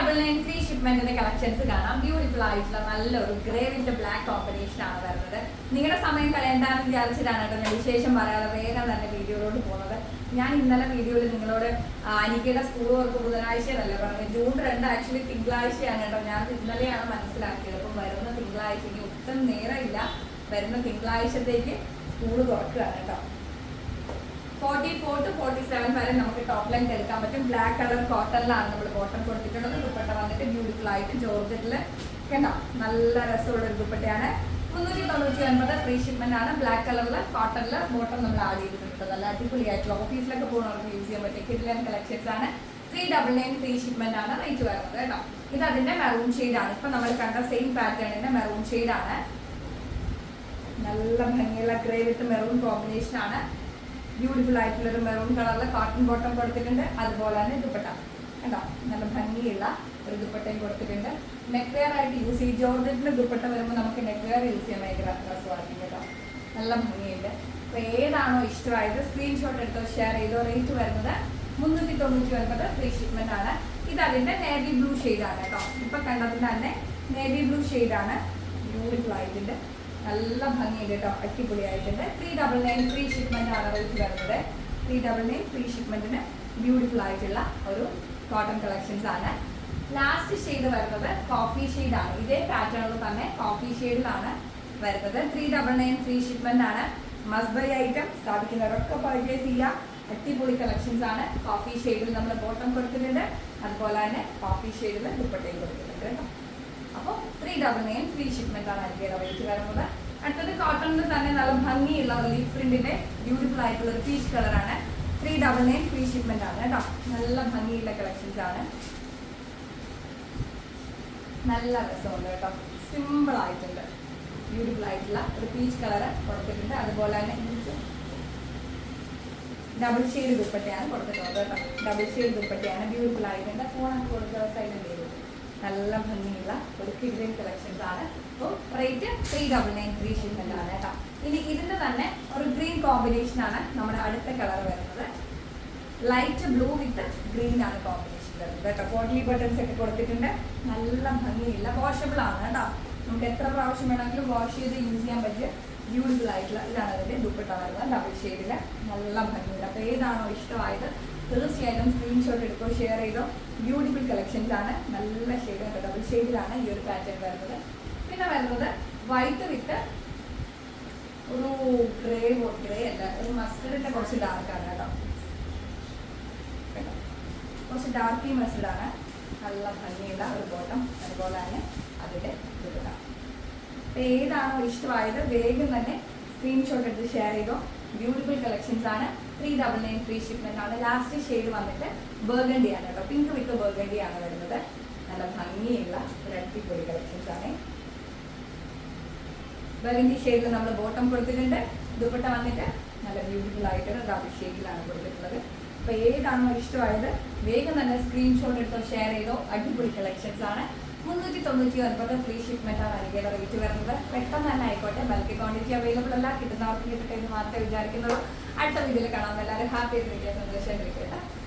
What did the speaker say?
Double nine three ഷിപ്മെന്റിന്റെ collections കാണാം. Beautiful ആയിട്ടുള്ള നല്ലൊരു ഗ്രേ വിത്ത് ബ്ലാക്ക് കോമ്പിനേഷൻ ആണ് വരുന്നത്. നിങ്ങളുടെ സമയം കളയണ്ടെന്ന് വിചാരിച്ചിട്ടാണ് കേട്ടോ ഞാൻ വിശേഷം പറയാതെ വേഗം തന്നെ വീഡിയോയിലോട്ട് പോകുന്നത്. ഞാൻ ഇന്നലെ വീഡിയോയിൽ നിങ്ങളോട് അനിക്കയുടെ സ്കൂൾ വർക്ക് ബുധനാഴ്ചയല്ലേ പറഞ്ഞത്. ജൂൺ രണ്ട് ആക്ച്വലി തിങ്കളാഴ്ചയാണ് കേട്ടോ. ഞാൻ ഇന്നലെയാണ് മനസ്സിലാക്കിയത്. അപ്പം വരുന്ന തിങ്കളാഴ്ചയ്ക്ക് ഒട്ടും നേരമില്ല. വരുന്ന തിങ്കളാഴ്ചത്തേക്ക് സ്കൂൾ തുറക്കുകയാണ് കേട്ടോ. Forty four to forty seven വരെ നമുക്ക് ടോപ്പ് ലെങ്ത് എടുക്കാൻ പറ്റും. ബ്ലാക്ക് കളർ കോട്ടണിലാണ് നമ്മൾ ബോട്ടം കൊടുത്തിട്ടുള്ളത്. ദുപ്പട്ട വന്നിട്ട് ബ്യൂട്ടിഫുൾ ആയിട്ട് ജോർജറ്റിൽ കണ്ടോ നല്ല രസമുള്ള ഒരു ദുപ്പട്ടയാണ്. മുന്നൂറ്റി തൊണ്ണൂറ്റി ഒൻപത് ഫ്രീ ഷിപ്മെന്റ് ആണ് ബ്ലാക്ക് കളറിൽ കോട്ടണിൽ ബോട്ടം നമ്മൾ ആഡ് ചെയ്തിട്ടുണ്ട്. നല്ല അടിപൊളിയായിട്ടുള്ള ഓഫീസിലൊക്കെ പോകുന്നവർക്ക് യൂസ് ചെയ്യാൻ പറ്റിയ കിഡിലൻ കളക്ഷൻസ് ആണ്. Three double nine free shipment ആണ് റേറ്റ് വരുന്നത് കേട്ടോ. ഇത് അതിന്റെ മെറൂൺ ആണ്. ഇപ്പൊ നമ്മൾ കണ്ട സെയിം പാറ്റേണിന്റെ മെറൂൺ ആണ്. നല്ല ഭംഗിയുള്ള ഗ്രേ വിത്ത് മെറൂൺ കോമ്പിനേഷൻ ആണ്. ബ്യൂട്ടിഫുൾ ആയിട്ടുള്ള ഒരു മെറൂൺ കളറിലെ കോട്ടൺ ബോട്ടം കൊടുത്തിട്ടുണ്ട്. അതുപോലെ തന്നെ ദുപ്പട്ട. കണ്ടോ? നല്ല ഭംഗിയുള്ള ഒരു ദുപ്പട്ടയും കൊടുത്തിട്ടുണ്ട്. നെക്ക് വെയർ ആയിട്ട് യൂസ് ചെയ്യും. ജോർജറ്റിന്റെ ദുപ്പട്ട വരുമ്പോൾ നമുക്ക് നെക്ക് വെയർ യൂസ് ചെയ്യാൻ ഭയങ്കര രസമായിരിക്കും കേട്ടോ. നല്ല ഭംഗിയുണ്ട്. അപ്പോൾ ഏതാണോ ഇഷ്ടമായത് സ്ക്രീൻഷോട്ട് എടുത്തോ ഷെയർ ചെയ്തോ റേറ്റ് വരുന്നത് മുന്നൂറ്റി തൊണ്ണൂറ്റി ഒൻപത്. ഫ്രീ ഷിപ്മെന്റ് ആണ്. ഇത് അതിന്റെ നേവി ബ്ലൂ ആണ് കേട്ടോ. ഇപ്പൊ കണ്ടതിന്റെ തന്നെ നേവി ബ്ലൂ ആണ്. ബ്യൂട്ടിഫുൾ ആയിട്ടുണ്ട്. നല്ല ഭംഗിയുണ്ട് കേട്ടോ. അടിപൊളിയായിട്ടുണ്ട്. Three double nine free shipment ആണ് റേറ്റ് വരുന്നത്. ത്രീ ഡബിൾ നയൻ ഫ്രീ ഷിപ്മെന്റിന് ബ്യൂട്ടിഫുൾ ആയിട്ടുള്ള ഒരു കോട്ടൺ കളക്ഷൻസ് ആണ്. ലാസ്റ്റ് ഷെയ്ഡ് വരുന്നത് കോഫി ആണ്. ഇതേ പാറ്റേണിൽ തന്നെ കോഫി ഷെയ്ഡിലാണ് വരുന്നത്. Three double nine free shipment ആണ്. മസ്ബൈ ഐറ്റം സ്ഥാപിക്കുന്നവരൊക്കെ പർച്ചേസ് ചെയ്യാം അടിപൊളി കളക്ഷൻസ് ആണ്. കോഫി ഷെയ്ഡിൽ നമ്മൾ ബോട്ടം കൊടുത്തിട്ടുണ്ട് അതുപോലെ തന്നെ കോഫി ഷെയ്ഡിൽ ദുപ്പട്ടയും കൊടുത്തിട്ടുണ്ട് കേട്ടോ. അപ്പോൾ three double nine free shipment ആണ് അതിന്റെ റേറ്റ് വരുന്നത്. അടുത്തത് കോട്ടണിൽ തന്നെ നല്ല ഭംഗിയുള്ള ലീഫ് പ്രിന്റിന്റെ ബ്യൂട്ടിഫുൾ ആയിട്ടുള്ള ഒരു പീച്ച് കളറാണ് three double nine free shipment ആണ് കേട്ടോ. നല്ല ഭംഗിയുള്ള കളക്ഷൻസ് ആണ്. നല്ല രസമുണ്ട് കേട്ടോ. സിമ്പിൾ ആയിട്ടുണ്ട്. ബ്യൂട്ടിഫുൾ ആയിട്ടുള്ള ഒരു പീച്ച് കളർ കൊടുത്തിട്ടുണ്ട്. അതുപോലെ തന്നെ ഡബിൾ ഷെയ്ഡ് ദുപ്പട്ടയാണ് കൊടുത്തിട്ടുള്ളത് കേട്ടോ. ഡബിൾ ഷെയ്ഡ് ദുപ്പട്ടയാണ് ബ്യൂട്ടിഫുൾ ആയിട്ടുണ്ട്. ഫോണൊക്കെ കൊടുത്ത സൈഡിൽ വരും നല്ല ഭംഗിയുള്ള ഒരു കിഡിലൻ കളക്ഷൻസ് ആണ്. അപ്പോൾ rate three double nine three shift ആണ് കേട്ടോ. ഇനി ഇതിന്റെ തന്നെ ഒരു ഗ്രീൻ കോമ്പിനേഷൻ ആണ് നമ്മുടെ അടുത്ത കളർ വരുന്നത്. ലൈറ്റ് ബ്ലൂ വിത്ത് ഗ്രീൻ ആണ് കോമ്പിനേഷൻ വരുന്നത് കേട്ടോ. കോട്ട്ലി ബട്ടൺസ് ഒക്കെ കൊടുത്തിട്ടുണ്ട്. നല്ല ഭംഗിയില്ല വാഷബിൾ ആണ് കേട്ടോ. നമുക്ക് എത്ര പ്രാവശ്യം വേണമെങ്കിലും വാഷ് ചെയ്ത് യൂസ് ചെയ്യാൻ പറ്റിയ ബ്യൂട്ടിഫുൾ ആയിട്ടുള്ള ഇതാണ് അതിന്റെ ദുപ്പട്ട വരുന്നത് ഡബിൾ ഷെയ്ഡിൽ നല്ല ഭംഗിയുണ്ട്. അപ്പോൾ ഏതാണോ ഇഷ്ടമായത് തീർച്ചയായിട്ടും സ്ക്രീൻഷോട്ട് എടുക്കോ ഷെയർ ചെയ്തോ. ബ്യൂട്ടിഫുൾ കളക്ഷൻസ് ആണ്. നല്ല ഷെയ്ഡ് കേട്ടോ. ഡബിൾ ഷെയ്ഡിലാണ് ഈ ഒരു പാറ്റേൺ വരുന്നത്. പിന്നെ വരുന്നത് വൈറ്റ് വിത്ത് ഒരു ഗ്രേ ഗ്രേ അല്ല ഒരു മസ്റ്റർഡിന്റെ കുറച്ച് ഡാർക്കാണ് കേട്ടോ. കുറച്ച് ഡാർക്കി മസ്റ്റർഡാണ് നല്ല ഭംഗിയുള്ള ഒരു ബോട്ടം അതുപോലെ തന്നെ അതിന്റെ ഇതാണ് ഏതാണോ ഇഷ്ടമായത് വേഗം തന്നെ സ്ക്രീൻഷോട്ട് എടുത്ത് ഷെയർ ചെയ്തോ. ബ്യൂട്ടിഫുൾ കളക്ഷൻസ് ആണ്. Three double nine free shipment ആണ് ലാസ്റ്റ് ഷെയ്ഡ് വന്നിട്ട് ബർഗണ്ടി ആണ് കേട്ടോ പിങ്ക് വിത്ത് ബർഗണ്ടി ആണ് വരുന്നത്. നല്ല ഭംഗിയുള്ള ഒരു അടിപൊളി കളക്ഷൻസ് ആണ്. ബർഗണ്ടി ഷെയ്ഡിൽ നമ്മൾ ബോട്ടം കൊടുത്തിട്ടുണ്ട്. ദുപ്പട്ട വന്നിട്ട് നല്ല ബ്യൂട്ടിഫുൾ ആയിട്ട് ഡബിൾ ഷെയ്ഡിലാണ് കൊടുത്തിട്ടുള്ളത്. അപ്പോൾ ഏതാണോ ഇഷ്ടമായത് വേഗം തന്നെ സ്ക്രീൻഷോട്ട് എടുത്തോ ഷെയർ ചെയ്തോ. അടിപൊളി കളക്ഷൻസ് ആണ്. മുന്നൂറ്റി തൊണ്ണൂറ്റി ഒൻപത് ഫ്രീ ഷിപ്മെന്റ് ആണ് അതിന്റെ റേറ്റ് വരുന്നത്. പെട്ടെന്ന് തന്നെ ആയിക്കോട്ടെ ബൾക്ക് ക്വാണ്ടിറ്റി അവൈലബിൾ അല്ല. കിട്ടുന്നവർക്ക് കിട്ടട്ടെ എന്ന് മാത്രമേ വിചാരിക്കുന്നുള്ളൂ. അടുത്ത വീഡിയോയിൽ കാണാം. എല്ലാവരും ഹാപ്പി ആയിട്ട് സന്തോഷം